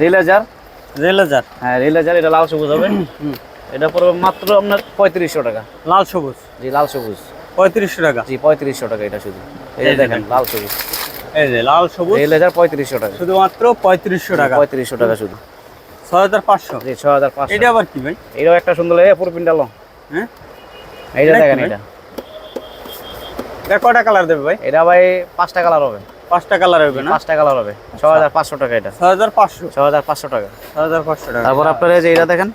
রিলেজার? রেলেজার। হ্যাঁ রিলেজার এটা লাল সবুজ হবে। এটা পড়বে মাত্র আপনার পঁয়ত্রিশশো টাকা। লাল সবুজ। জি লাল সবুজ। পঁয়ত্রিশশো টাকা। জি পঁয়ত্রিশশো টাকা এটা শুধু। এই দেখেন। লাল সবুজ। এই যে লাল সবুজ। রিলেজার পঁয়ত্রিশশো টাকা। শুধুমাত্র পঁয়ত্রিশশো টাকা। পঁয়ত্রিশশো টাকা শুধু। ছয় হাজার পাঁচশো। জি ছ হাজার পাঁচশো। এটা আবার কি ভাই? এটাও একটা সুন্দর এই পুরো পিন্ডাল হ্যাঁ? এইটা দেখেন এটা। এটা কটা কালার দেবে ভাই? এটা ভাই পাঁচটা কালার হবে। পাঁচটা কালার হবে না? পাঁচটা কালার হবে। ছ হাজার পাঁচশো টাকা এটা। ছয় হাজার পাঁচশো? ছ হাজার পাঁচশো টাকা। ছয় হাজার পাঁচশো টাকা। তারপর আপনার যে এটা দেখেন।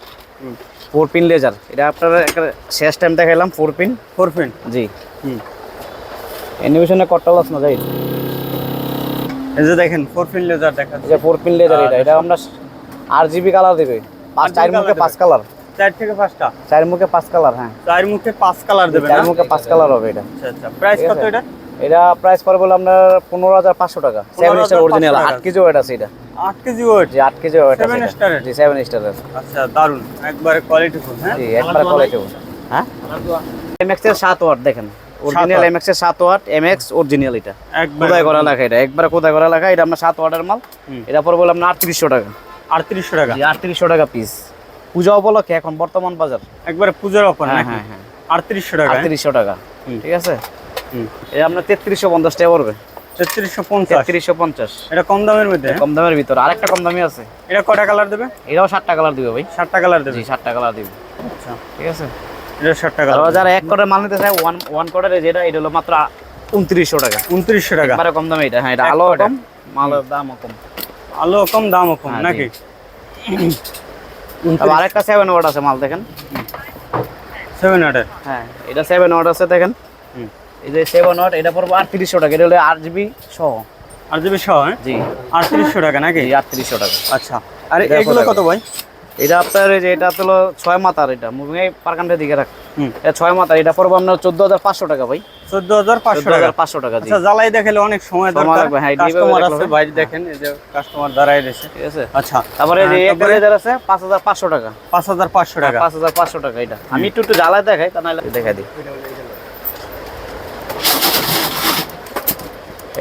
Four pin laser. এটা আপনার একটা শেষ টাইম দেখাইলাম ফোর পিন ফোর পেন জি। হুম। অ্যানিমেশনে কটটা লস না যাই এই যে দেখেন ফোর পিন লেজার দেখা এই ফোর পিন লেজার এটা এটা আমরা আর জিবি কালার দেবে। পাঁচ চার মুখে পাঁচ কালার চার থেকে পাঁচটা? চার মুখে পাঁচ কালার হ্যাঁ। চার মুখে পাঁচ কালার দেবে চার মুখে পাঁচ কালার হবে এটা। আচ্ছা আচ্ছা। প্রাইস কত এটা? এটা প্রাইস পড়বে হলো আপনার পনেরো হাজার পাঁচশো টাকা। Seven star original. আট কেজি ওয়েট আছে এটা। আট কেজি ওয়েট জি আট কেজি ওয়েট এর? এটা। জি সেভেন স্টারের আচ্ছা দারুণ একবারে কোয়ালিটি ফুল হ্যাঁ? জি একবার কোয়ালিটি ফুল হ্যাঁ? এমএক্স এর সাত ওয়াট দেখেন। অরিজিনাল এমএক্স এর সাত ওয়াট এমএক্স অরিজিনাল এটা। কোথায় করা লেখা এটা? একবারে কোথায় করা লেখা? এটা আপনার সাত ওয়াটের মাল। এটা পরে বললাম না আটত্রিশশো টাকা। আটত্রিশশো টাকা? জি আটত্রিশশো টাকা পিস পূজা উপলক্ষে এখন বর্তমান বাজার। একবারে পূজার অফার হ্যাঁ হ্যাঁ হ্যাঁ। আটত্রিশশো টাকা? আটত্রিশশো টাকা। ঠিক আছে। এটা আপনার তেত্রিশশো পঞ্চাশ টাকা পড়বে। তেত্রিশশো পঞ্চাশ। তেত্রিশশো পঞ্চাশ। এটা কম দামের মধ্যে? কম দামের ভিতর। আরেকটা কম দামি আছে। এটা কটা কালার দেবে? এটাও ষাটটা কালার দিবে ভাই। ষাটটা কালার দেবে? ষাটটা কালার দিবে। আচ্ছা। ঠিক আছে? এটা ষাটটা কালার যারা এক মাল নিতে চায় ওয়ান ওয়ান যেটা এটা হলো মাত্র উনত্রিশশো টাকা। উনত্রিশশো টাকা। একবারে কম দামে এটা। হ্যাঁ এটা আলো। কম। মালের দামও কম। আলো কম দামও কম হ্যাঁ, নাকি? আরেকটা সেভেন ওয়াট আছে মাল দেখেন। সেভেন হান্ড্রেড হ্যাঁ এটা সেভেন ওয়াট আছে দেখেন। হুম। এই যে সেভেন ওয়াট এটা পড়ব আটত্রিশশো টাকা এটা হলো আট জিবি সহ। আর জিবি সহ হ্যাঁ? জি। আটত্রিশশো টাকা নাকি? আটত্রিশশো টাকা। আচ্ছা আর এগুলো কত ভাই? এটা আপনার এই যে এটা হলো ছয় এটা দিকে রাখ। এটা ছয় এটা পড়ব আপনার চোদ্দ হাজার পাঁচশো টাকা ভাই। চোদ্দ হাজার পাঁচশো টাকা। পাঁচশো টাকা আচ্ছা জ্বালাই দেখালে অনেক সময় লাগবে, হ্যাঁ, কাস্টমার আছে। বাইরে দেখেন এই যে কাস্টমার দাঁড়ায় রয়েছে। ঠিক আছে। আচ্ছা তারপরে যে হ্যাঁ, একটা লেজার আছে পাঁচ হাজার পাঁচশো টাকা। পাঁচ হাজার পাঁচশো টাকা। পাঁচ হাজার পাঁচশো টাকা এটা। আমি একটু একটু জ্বালায় দেখাই তা নাহলে দেখা দিই।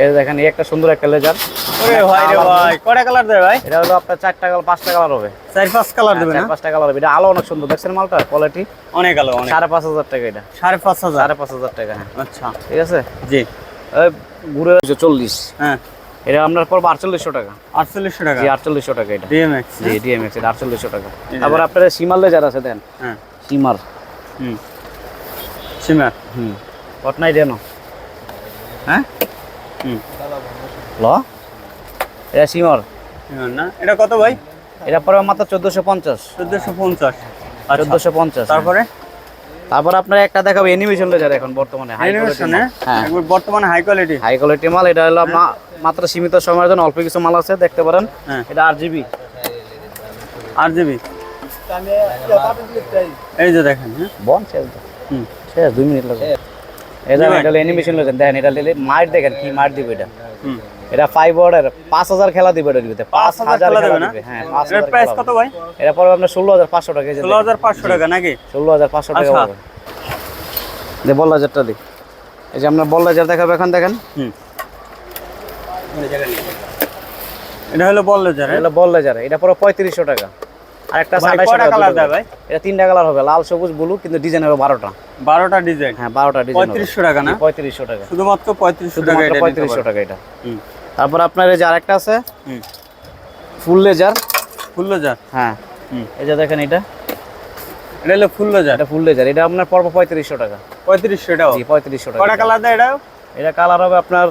এই দেখেন এই একটা সুন্দর একটা লেজার ওরে ভাই রে ভাই কটা কালার দেবে ভাই? এটা হলো আপনার চারটা কালার পাঁচটা কালার হবে। চার পাঁচ কালার দেবে না? পাঁচটা কালার হবে। এটা আলো অনেক সুন্দর। দেখছেন মালটা? কোয়ালিটি অনেক আলো অনেক। সাড়ে পাঁচ হাজার টাকা এটা। সাড়ে পাঁচ হাজার? সাড়ে পাঁচ হাজার টাকা হ্যাঁ। আচ্ছা। ঠিক আছে? জি। ঘুরে চল্লিশ। হ্যাঁ। এটা আপনার পড়ব আটচল্লিশশো টাকা। আটচল্লিশশো টাকা? জি আটচল্লিশশো টাকা এটা। ডিএমএক্স জি ডিএমএক্স এটা আটচল্লিশশো টাকা। তারপর আপনার সীমার লেজার আছে দেন। হ্যাঁ। সীমার। হুম। সিমার? হুম। পটনাই দেন। হ্যাঁ? ল? এটা সীমার সিমার না? এটা কত ভাই? এটা পড়বে মাত্র চোদ্দোশো পঞ্চাশ। চোদ্দশো পঞ্চাশ। আচ্ছা। চোদ্দোশো পঞ্চাশ তারপরে? তারপর আপনার একটা দেখাবো অ্যানিমেশন লেজার এখন বর্তমানে হাই হ্যাঁ? বর্তমানে হাই কোয়ালিটি হাই কোয়ালিটি মাল এটা হলো মাত্র সীমিত সময়ের জন্য অল্প কিছু মাল আছে দেখতে পারেন। হ্যাঁ। এটা আট জিবি আট জিবি এই যে দেখেন হ্যাঁ? বন শেষ। শেষ দুই মিনিট লাগবে। এটা এটা অ্যানিমেশন দেখেন এটা দেখেন কি মাইট দিবে এটা। এটা ফাইভ ওয়ার্ডের পাঁচ হাজার খেলা দিবে এটা দিবে। পাঁচ হাজার খেলা দেবে হ্যাঁ পাঁচ হাজার প্রাইস কত ভাই? এটা পড়বে আপনার ষোলো হাজার পাঁচশো টাকা ষোলো হাজার পাঁচশো টাকা নাকি? ষোলো হাজার পাঁচশো টাকা আচ্ছা। যে বল হাজারটা দিই এই যে আপনার বল হাজার দেখাবে এখন দেখেন। হুম। এটা হলো বল লেজার এটা বল লেজার এটা পুরো পঁয়ত্রিশশো টাকা। আর একটা ভাই, আঠাইশশো কয়টা টাকা কালার দেয় ভাই? এটা তিনটা কালার হবে লাল সবুজ ব্লু কিন্তু ডিজাইন হবে বারোটা। বারোটা ডিজাইন হ্যাঁ বারোটা ডিজাইন পঁয়ত্রিশশো টাকা না? পঁয়ত্রিশশো টাকা। শুধুমাত্র পঁয়ত্রিশশো টাকা এটা পঁয়ত্রিশশো টাকা এটা। তারপর আপনার এই যে আরেকটা আছে? Full laser. Full laser? হ্যাঁ। হুম। এই যে দেখেন এটা। এটা হলো ফুল লেজার? এটা ফুল লেজার। এটা আপনার পড়ব পঁয়ত্রিশশো টাকা। পঁয়ত্রিশশো জি পঁয়ত্রিশশো টাকা। কটা কালার দেয় এটা এটা কালার হবে আপনার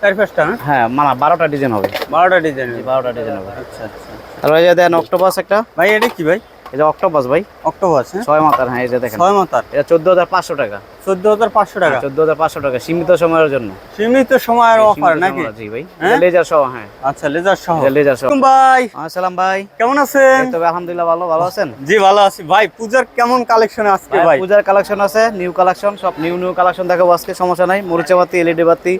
চার পাঁচটা হ্যাঁ? হ্যাঁ মানে বারোটা ডিজাইন হবে। বারোটা ডিজাইন বারোটা ডিজাইন হবে। আচ্ছা আচ্ছা। তারপর এই যে দেন অক্টোপাস একটা। ভাই এটা কি ভাই? এটা অক্টোপাস ভাই। অক্টোপাস হ্যাঁ? ছয় মাতার হ্যাঁ এই যে দেখেন। ছয় মাতার এটা চোদ্দ হাজার পাঁচশো টাকা। চোদ্দ হাজার পাঁচশো টাকা। চোদ্দ হাজার পাঁচশো টাকা সীমিত সময়ের জন্য। সীমিত সময়ের অফার নাকি? জি ভাই। হ্যাঁ? লেজার সহ হ্যাঁ। আচ্ছা লেজার সহ। লেজার সহ। ভাই। আসসালাম ভাই। কেমন আছেন? তবে আলহামদুলিল্লাহ ভালো ভালো আছেন? জি ভালো আছি। ভাই পূজার কেমন কালেকশন আজকে ভাই, পূজার কালেকশন আছে নিউ কালেকশন সব নিউ নিউ কালেকশন দেখাবো আজকে সমস্যা নাই। মরিচা বাতি এলইডি বাতি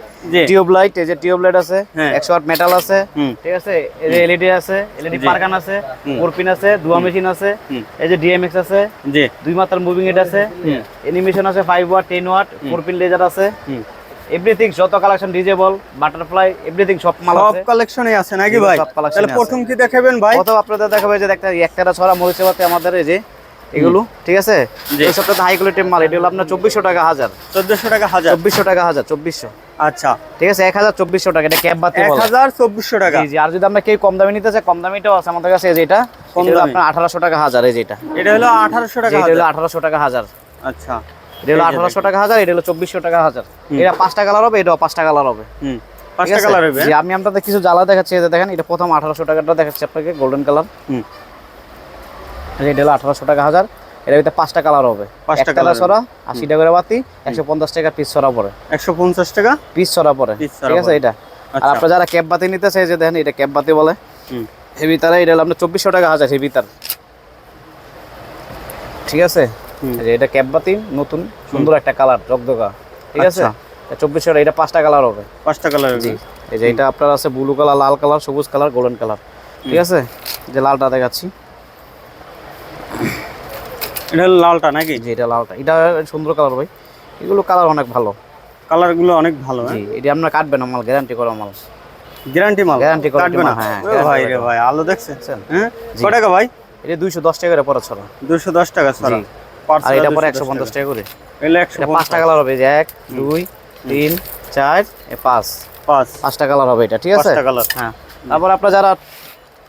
টিউব লাইট এই যে টিউব লাইট আছে হ্যাঁ। একশো আট মেটাল আছে ঠিক আছে? এই যে এলইডি আছে এলইডি জি। পারকান আছে। মোরপিন আছে দুয়া মেশিন আছে এই যে ডিএমএক্স আছে জি। দুই মাত্রার মুভিং এড আছে অ্যানিমেশন আছে five watt ten watt four pin laser আছে। এভরিথিং যত কালেকশন ডিজেবল বাটারফ্লাই এভরিথিং সব মাল সব কালেকশনই আছে নাকি ভাই? তাহলে প্রথম কি দেখাবেন ভাই? কত আপনাদের দেখাবে যে একটা একটা ছড়া মরিচে পাতে আমাদের এই যে এগুলো ঠিক আছে? এই সবটা হাই কোয়ালিটির মাল এটা হলো আপনার চব্বিশশো টাকা হাজার। চোদ্দশো টাকা হাজার? চব্বিশশো টাকা হাজার চব্বিশশো। আচ্ছা। ঠিক আছে? এক হাজার চব্বিশশো টাকা এটা ক্যাব বাতি এক হাজার চব্বিশশো টাকা। জি আর যদি আমরা কেউ কম দামি নিতে চাই কম দামিটাও আছে আমাদের কাছে এই যে এটা। কম দামি। আপনার আঠারোশো টাকা হাজার এই যেটা এটা। হলো আঠারোশো টাকা এটা হলো আঠারোশো টাকা হাজার। আচ্ছা। এটা হলো আঠারোশো টাকা হাজার এটা হলো চব্বিশশো টাকা হাজার। এটা পাঁচটা কালার হবে এটাও পাঁচটা কালার হবে। পাঁচটা কালার হবে আমি আপনাদের কিছু জ্বালা দেখাচ্ছি যে দেখেন এটা প্রথম আঠারোশো টাকাটা দেখাচ্ছি আপনাকে গোল্ডেন কালার এটা হলো আঠারোশো টাকা হাজার এটা ভিতরে পাঁচটা কালার হবে। পাঁচটা colour ছড়া আশি টাকা করে বাতি একশো পঞ্চাশ টাকা পিস ছড়া পড়ে একশো পঞ্চাশ টাকা? পিস ছড়া পড়ে ঠিক আছে এটা? আর আচ্ছা। আপনারা যারা ক্যাব বাতি নিতে চাই যে দেখেন এটা ক্যাব বাতি বলে। হুম। হেভি তারা এটা হলো আপনার চব্বিশশো টাকা হাজার হেভি তার ঠিক আছে? এটা নতুন সুন্দর একটা কালার জগদগা ঠিক আছে? আচ্ছা। এটা পাঁচটা কালার হবে। পাঁচটা কালার জি। এই যে এটা আপনার আছে ব্লু কালার লাল কালার সবুজ কালার গোল্ডেন কালার। ঠিক আছে? যে লালটা দেখাচ্ছি। এটা লালটা নাকি? যে এটা লালটা। এটা সুন্দর কালার ভাই। এগুলো কালার অনেক ভালো। কালারগুলো অনেক ভালো হ্যাঁ? জি এটা আপনার কাটবে না মাল গ্যারান্টি করা মাল। গ্যারান্টি মাল? Quality কাটবে না? হ্যাঁ, ভাই রে ভাই আলো দেখছেন? হ্যাঁ? জি। কয় টাকা ভাই? এটা দুইশো দশ টাকা করে পরে ছড়া। দুশো দশ টাকা ছাড়া। জি। আর এটা পরে একশো পঞ্চাশ টাকা করে। পাঁচটা কালার হবে যে এক দুই তিন চার পাঁচ। পাঁচ। পাঁচটা কালার হবে এটা ঠিক আছে? কালার। হ্যাঁ। তারপর আপনার যারা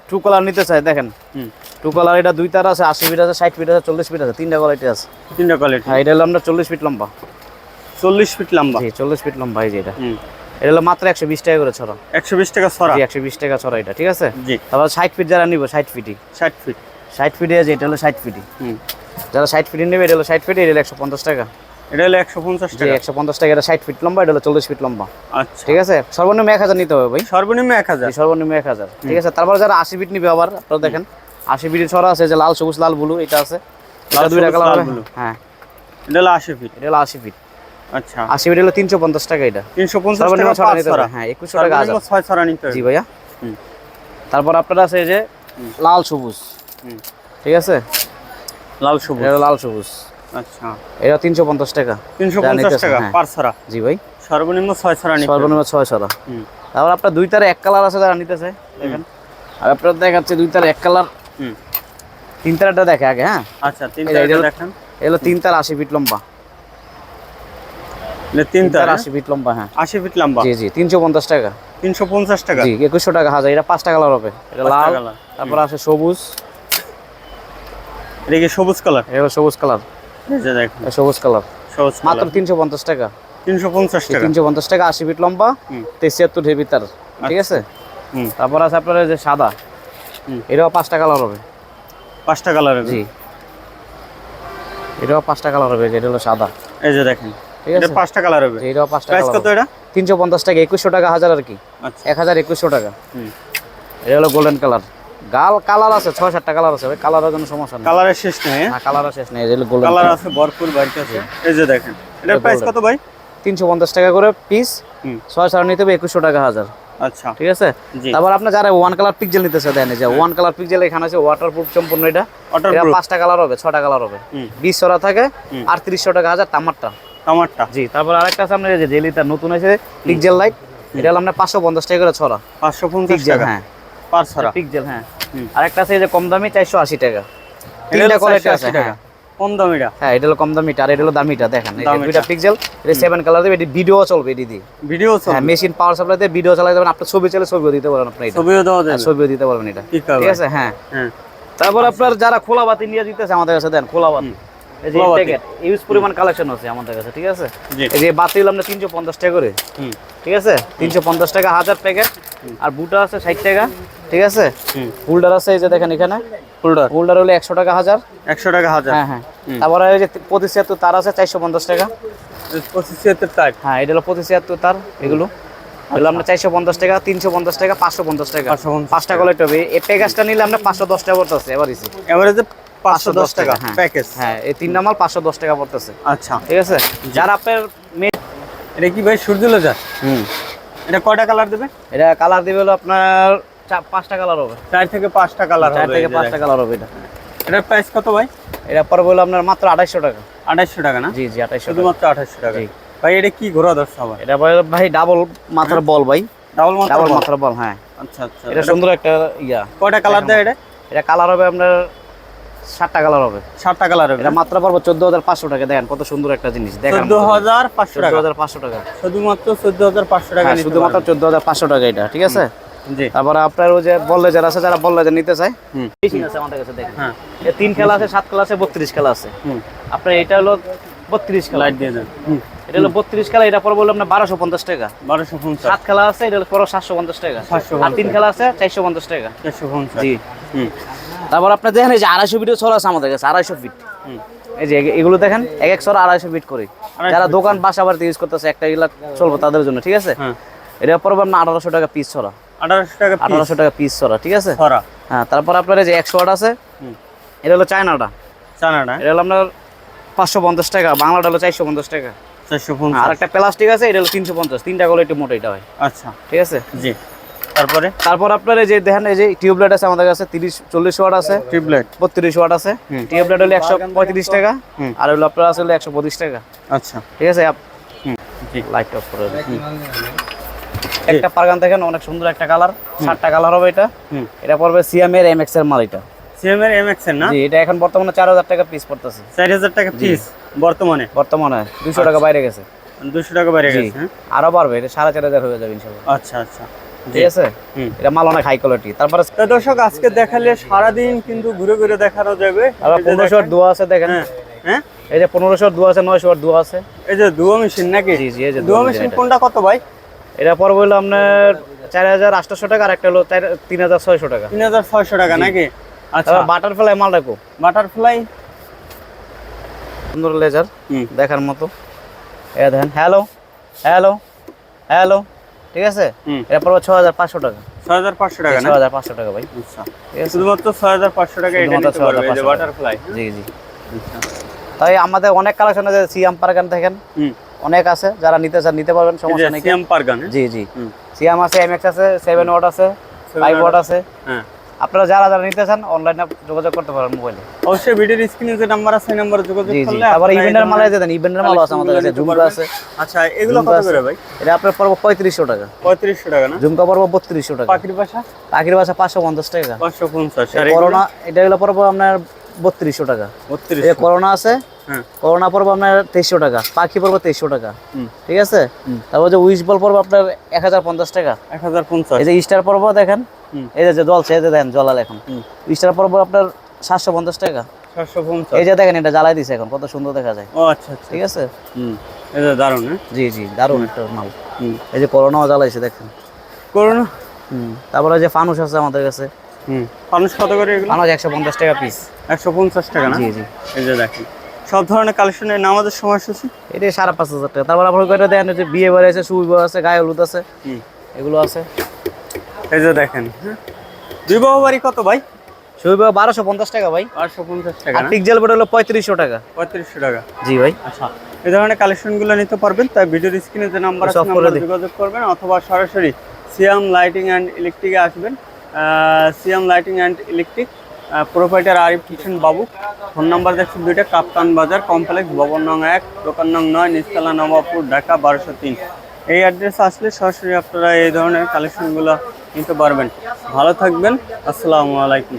টু কালার নিতে চায় দেখেন। হুম। টু কালার এটা দুই তার আছে আশি ফিট আছে ষাট ফিট আছে চল্লিশ ফিট আছে তিনটা কোয়ালিটি আছে। তিনটা কোয়ালিটি হ্যাঁ এটা হলো আপনার চল্লিশ ফিট লম্বা। চল্লিশ ফিট লম্বা। জি চল্লিশ ফিট লম্বা এই যে এটা। হুম। এটা হলো মাত্র একশো বিশ টাকা করে ছড়া। একশো বিশ টাকা ছড়া। একশো বিশ টাকা ছড়া এটা ঠিক আছে? জি। তারপর ষাট ফিট যারা নিব ষাট ফিটই। ষাট ফিট। ষাট ফিটে আছে এটা হলো ষাট হুম। যারা ষাট ফিট নেবে এটা হলো ষাট ফিট এটা হলো একশো পঞ্চাশ টাকা। এটা হলো একশো পঞ্চাশ টাকা। একশো পঞ্চাশ টাকা এটা ষাট ফিট লম্বা এটা হলো চল্লিশ ফিট লম্বা। আচ্ছা। ঠিক আছে? সর্বনিম্ন এক হাজার নিতে হবে ভাই। সর্বনিম্ন এক হাজার। সর্বনিম্ন এক হাজার। ঠিক আছে? তারপর যারা আশি ফিট নিবে আবার আপনারা দেখেন। আশি ফিটের ছড়া আছে যে লাল সবুজ লাল ব্লু এটা আছে। লাল, দুইটা কালার হবে। হ্যাঁ। এটা হলো আশি ফিট। এটা হলো আশি ফিট। আচ্ছা। আশি ফিট হলো তিনশো পঞ্চাশ টাকা এটা। তিনশো পঞ্চাশ সর্বনিম্ন টাকা ছড়া নিতে হবে। হ্যাঁ একুশশো টাকা ছয় ছড়া নিতে হবে। জি ভাইয়া। হুম। তারপর আপনার আছে এই যে লাল সবুজ। ঠিক আছে? লাল সবুজ। এটা লাল সবুজ। আচ্ছা। এটা তিনশো পঞ্চাশ টাকা। তিনশো পঞ্চাশ টাকা হ্যাঁ। পার ছড়া জি ভাই। সর্বনিম্ন ছয় ছড়া নিতে সর্বনিম্ন ছয় ছড়া হুম। তারপর আপনার দুই তারে এক কালার আছে যারা নিতেছে দেখেন। আর আপনার দেখাচ্ছে দুই তার এক কালার। হুম। তিন তারটা দেখে আগে হ্যাঁ? আচ্ছা তিন তারটা দেখেন। এগুলো তিন তার আশি ফিট লম্বা। তিন তার আশি ফিট লম্বা হ্যাঁ। আশি ফিট লম্বা। জি জি তিনশো পঞ্চাশ টাকা। তিনশো পঞ্চাশ টাকা। জি একুশশো টাকা হাজার। এটা পাঁচটা কালার হবে। এটা লাল। তারপর আছে সবুজ। এটা কি সবুজ কালার? এটা সবুজ কালার। এই যে দেখেন। সবুজ কালার। সবুজ মাত্র কালার তিনশো পঞ্চাশ টাকা। তিনশো পঞ্চাশ টাকা। তিনশো পঞ্চাশ টাকা আশি ফিট লম্বা হুম। তেছিয়াত্তর হেভি তার ঠিক আছে? তারপর আছে আপনার যে সাদা। এটাও পাঁচটা কালার হবে। পাঁচটা কালার জি। এটাও পাঁচটা কালার হবে এটা হলো সাদা। এই যে দেখেন। ঠিক আছে? পাঁচটা কালার হবে। এটাও পাঁচটা প্রাইস কত এটা? তিনশো পঞ্চাশ টাকা একুশশো টাকা হাজার আর কি। আচ্ছা। এক হাজার একুশশো টাকা। হুম। এটা হলো গোল্ডেন কালার গাল কালার আছে ছয় সাতটা কালার আছে ভাই। কালারের কোনো সমস্যা নেই। কালারের শেষ নেই হ্যাঁ? হ্যাঁ কালার শেষ নেই এটা হলো কালার আছে ভরপুর বাড়িতে আছে। এই যে দেখেন এটার প্রাইস কত ভাই? তিনশো পঞ্চাশ টাকা করে পিস ছয় সাড়ে নিতে হবে একুশশো টাকা হাজার। আচ্ছা। ঠিক আছে? তারপর আপনার যারা ওয়ান কালার পিকজেল নিতেছে দেন এই যে ওয়ান কালার পিকজেল এখানে আছে ওয়াটার প্রুফ সম্পূর্ণ এটা। এটা পাঁচটা কালার হবে ছটা কালার হবে। বিশ ছড়া থাকে হুম। আটত্রিশশো টাকা হাজার টামারটা টমাটটা জি তারপর আরেকটা আছে আপনার যে জেলিটা নতুন আছে পিকজেল লাইট এটা হলো আপনার পাঁচশো পঞ্চাশ টাকা করে ছড়া। পাঁচশো পঞ্চাশ টাকা। হ্যাঁ। পার ছড়া। পিকজেল হ্যাঁ। হুম। আরেকটা আছে এই যে কম দামি চারশো আশি টাকা। তিনটা কোয়ালিটি 480 আছে টাকা। হ্যাঁ কম দামিটা? হ্যাঁ এটা হলো কম দামিটা আর এটা হলো দামিটা দেখেন। দুইটা পিক্সেল এটা সেভেন কালার দেবে এটি ভিডিও চলবে এটি দিয়ে। ভিডিও হ্যাঁ মেশিন পাওয়ার সাপ্লাই দিয়ে ভিডিও চালাতে পারেন আপনার ছবি চলে ছবিও দিতে পারেন আপনি এটা। ছবিও দেওয়া যায় ছবিও দিতে পারবেন এটা। ঠিক আছে হ্যাঁ। হ্যাঁ। তারপর আপনার যারা খোলা বাতি নিয়ে দিতেছে আমাদের কাছে দেন খোলা বাতি। এই যে প্যাকেট ইউজ পরিমাণ কালেকশন আছে আমাদের কাছে ঠিক আছে? এই যে টাকা করে ঠিক আছে? তিনশো পঞ্চাশ টাকা হাজার প্যাকেট আর বুটা আছে ষাট টাকা ঠিক আছে? হোল্ডার আছে এই যে দেখেন এখানে। হোল্ডার হোল্ডার হলো একশো টাকা হাজার। একশো টাকা হাজার। হ্যাঁ হ্যাঁ। তারপরে এই যে তার আছে চারশো পঞ্চাশ টাকা। হ্যাঁ এটা হলো পঁচিশ ছিয়াত্তর তার এগুলো। আমরা চারশো পঞ্চাশ টাকা তিনশো পঞ্চাশ টাকা পাঁচশো পঞ্চাশ টাকা। পাঁচটা হবে। এই প্যাকেজটা নিলে আমরা পাঁচশো দশ টাকা পড়তেছে এভারেজে পাঁচশো দশ টাকা। প্যাকেজ হ্যাঁ। এই তিন নামাল পাঁচশো দশ টাকা পড়তেছে। আচ্ছা। ঠিক আছে? যার আপনার এটা কি ভাই সূর্যলজার হুম। এটা কয়টা কালার দেবে? এটা কালার দিবে হলো আপনার পাঁচটা কালার হবে। চার থেকে পাঁচটা কালার চার থেকে পাঁচটা কালার হবে এটা। এটার প্রাইস কত ভাই? এটা পরে বলল আপনার মাত্র আড়াইশো টাকা। আঠাশশো টাকা না? জি জি আড়াইশো টাকা। শুধুমাত্র আঠাশশো টাকা। ভাই এটা কি ঘোরা দর্শ আবার? এটা ভাই ভাই ডাবল মাথার বল ভাই। ডাবল মাত্রা ডাবল মাথার বল হ্যাঁ। আচ্ছা আচ্ছা। এটা সুন্দর একটা ইয়া। কয়টা কালার দেয় এটা? এটা? কালার হবে আপনার সাতটা কালার হবে। সাতটা কালার হবে। এটা মাত্রা পড়ব চোদ্দ হাজার পাঁচশো টাকা। দেখেন কত সুন্দর একটা জিনিস। দেখেন চোদ্দ হাজার পাঁচশো টাকা। হাজার পাঁচশো টাকা। শুধুমাত্র চোদ্দ হাজার পাঁচশো টাকা হ্যাঁ, নিতে শুধুমাত্র। চোদ্দ হাজার পাঁচশো টাকা এটা ঠিক আছে? জি। তারপরে আপনার ওই যে বললে যারা আছে যারা বললে যে নিতে চায় মেশিন আছে আমাদের কাছে দেখেন। হ্যাঁ। এ তিন খেলা আছে সাত খেলা আছে বত্রিশ খেলা আছে। হুম। আপনার এটা হলো বত্রিশ খেলা। লাইট দিয়ে দেন। হুম। এটা হলো বত্রিশ খেলা এটা পরে বলল আপনার বারোশো পঞ্চাশ টাকা। বারোশো পঞ্চাশ। সাত খেলা আছে এটা হলো পরে সাতশো পঞ্চাশ টাকা। আর তিন খেলা আছে চারশো পঞ্চাশ টাকা। চারশো পঞ্চাশ। জি। হুম। তারপর আপনার দেখেন এই যে আড়াইশো ভিডিও ছড়া আছে আমাদের কাছে আড়াইশো ফিট এই যে এগুলো দেখেন এক এক ছড়া আড়াইশো ফিট করে। যারা দোকান বাসা বাড়িতে ইউজ করতেছে একটা এগুলা চলবো তাদের জন্য ঠিক আছে? হ্যাঁ। এটা পড়বে আপনার আঠারোশো টাকা পিস ছড়া আঠারোশো টাকা পিস ছড়া ঠিক আছে? হ্যাঁ তারপর আপনার এই যে একশো ওয়াট আছে এটা হলো চায়নাটা। চানাটা এটা হলো আপনার পাঁচশো পঞ্চাশ টাকা বাংলাটা হলো চারশো পঞ্চাশ টাকা। চারশো আর একটা প্লাস্টিক আছে এটা হলো তিনশো পঞ্চাশ তিনটা করে একটু মোটা এটা হয়। আচ্ছা। ঠিক আছে? জি। তারপরে? তারপর আপনার এই যে দেখেন এই যে টিউবলাইট আছে আমাদের কাছে তিরিশ চল্লিশ ওয়াট আছে। টিউবলাইট বত্রিশ ওয়াট আছে। টিউবলাইট হলো একশো পঁয়ত্রিশ টাকা আর হলো আপনার আছে হলো একশো পঁচিশ টাকা। আচ্ছা। ঠিক আছে? লাইট অফ করে একটা পারগান দেখেন অনেক সুন্দর একটা কালার। সাতটা কালার হবে এটা। এটা পড়বে সিএমের এম এক্সের মাল এটা। সিএম এর এমএক্স এর না? জি এটা এখন বর্তমানে চার হাজার টাকা পিস পড়তেছে। চার হাজার টাকা পিস বর্তমানে? বর্তমানে দুশো টাকা বাইরে গেছে। দুশো টাকা বেড়ে জি। গেছে? আরও বাড়বে এটা সাড়ে চার হাজার হয়ে যাবে ইনশাল্লাহ আচ্ছা আচ্ছা। ঠিক আছে? হুম। এটা মাল অনেক হাই কোয়ালিটি তারপরে দর্শক আজকে দেখালে সারাদিন কিন্তু ঘুরে ঘুরে দেখানো যাবে। আবার পনেরোশো দোয়া আছে দেখেন। হ্যাঁ। হ্যাঁ? এই যে পনেরোশো দোয়া আছে নয়শো দোয়া আছে। এই যে দুয়ো মেশিন নাকি? জি জি এই যে দুয়ো মেশিন কোনটা? কত ভাই? এটা পর বলল আপনার চার হাজার আটশোশো টাকা আর একটা হলো তিন হাজার ছয়শো টাকা। তিন হাজার ছয়শো টাকা নাকি? আচ্ছা। বাটারফ্লাই মাল রাখো বাটারফ্লাই সুন্দর লেজার হুম। দেখার মতো। এ দেখেন হ্যালো হ্যালো হ্যালো ঠিক আছে? এরপর এটা পড়বে ছ হাজার পাঁচশো টাকা। ছয় হাজার পাঁচশো টাকা ছয় হাজার পাঁচশো টাকা ভাই। আচ্ছা। শুধুমাত্র ছয় হাজার পাঁচশো টাকা এটা শুধুমাত্র নিতে পারবে যে বাটারফ্লাই জি জি। তাই আমাদের অনেক কালেকশন আছে সিয়াম পারগান দেখেন। অনেক আছে যারা নিতে চান নিতে পারবেন সমস্যা নেই। সিএম পারগান জি জি। সিয়াম আছে এমএক্স আছে সেভেন ওয়াট আছে ফাইভ ওয়াট আছে। হ্যাঁ। আপনারা যারা যারা নিতে চান অনলাইনে যোগাযোগ করতে পারেন মোবাইলে অবশ্যই ভিডিওর স্ক্রিনে যে নাম্বার আছে সেই নাম্বারে যোগাযোগ করলে এই ইভেন্টের মাল আছে দেন ইভেন্টের মাল আছে আমাদের কাছে ঝুমকা আছে। আচ্ছা এগুলো কত করে ভাই? এটা আপনার পড়ব পঁয়ত্রিশশো টাকা। পঁয়ত্রিশশো টাকা না? ঝুমকা পড়ব বত্রিশশো টাকা। পাখির বাসা? পাখির বাসা পাঁচশো পঞ্চাশ টাকা। পাঁচশো পঞ্চাশ। আর করোনা এটা হলো পড়ব আপনার বত্রিশশো টাকা। বত্রিশ এই করোনা আছে হ্যাঁ। করোনা পড়ব আপনার তেইশশো টাকা। পাখি পড়ব তেইশশো টাকা। ঠিক আছে? তারপর যে উইশ বল পড়ব আপনার এক হাজার পঞ্চাশ টাকা। এক হাজার পঞ্চাশ। এই যে স্টার পর্ব দেখেন। এই যে জ্বলছে এই যে দেখেন জ্বলাল এখন। হুম। পর পর্ব আপনার সাতশো পঞ্চাশ টাকা। এই যে দেখেন এটা জ্বালাই দিছে এখন কত সুন্দর দেখা যায়। ও আচ্ছা আচ্ছা। ঠিক আছে? হুম। এটা দারুণ হ্যাঁ? জি জি দারুণ একটা মাল। হুম। এই যে করোনাও জ্বালাইছে দেখেন। করোনা? হুম। তারপরে যে ফানুস আছে আমাদের কাছে। হুম। মানুষ কত করে এগুলো? ফানুস একশো পঞ্চাশ টাকা পিস একশো পঞ্চাশ টাকা না? জি জি। এই যে দেখেন। সব ধরনের কালেকশনের নামাজের সময়সূচি এটা সাড়ে পাঁচ হাজার টাকা। তারপর আপনার কয়টা দেখেন যে বিয়ে বাড়ি আছে শুভ আছে গায়ে হলুদ আছে। হুম। এগুলো আছে। এই যে দেখেন। হ্যাঁ বিবাহ বাড়ি কত ভাই? শুভ বারোশো পঞ্চাশ টাকা ভাই। আটশো পঞ্চাশ টাকা পিকজেল বোর্ড হলো পঁয়ত্রিশশো টাকা। পঁয়ত্রিশশো টাকা। জি ভাই। আচ্ছা এই ধরনের কালেকশনগুলো নিতে পারবেন তাই ভিডিওর স্ক্রিনে যে নাম্বার আছে নাম্বারে যোগাযোগ করবেন অথবা সরাসরি সিয়াম লাইটিং অ্যান্ড ইলেকট্রিকে আসবেন। Siam lighting and electric proprietor Arif Kishen Babu. Phone number দেখছেন দুইটা কাপ্তান বাজার কমপ্লেক্স ভবন নং এক দোকান নং নয় নিচতলা নবাবপুর ঢাকা বারোশো তিন। এই অ্যাড্রেস আসলে সরাসরি আপনারা এই ধরনের কালেকশনগুলো নিতে পারবেন। ভালো থাকবেন। আসসালামু আলাইকুম।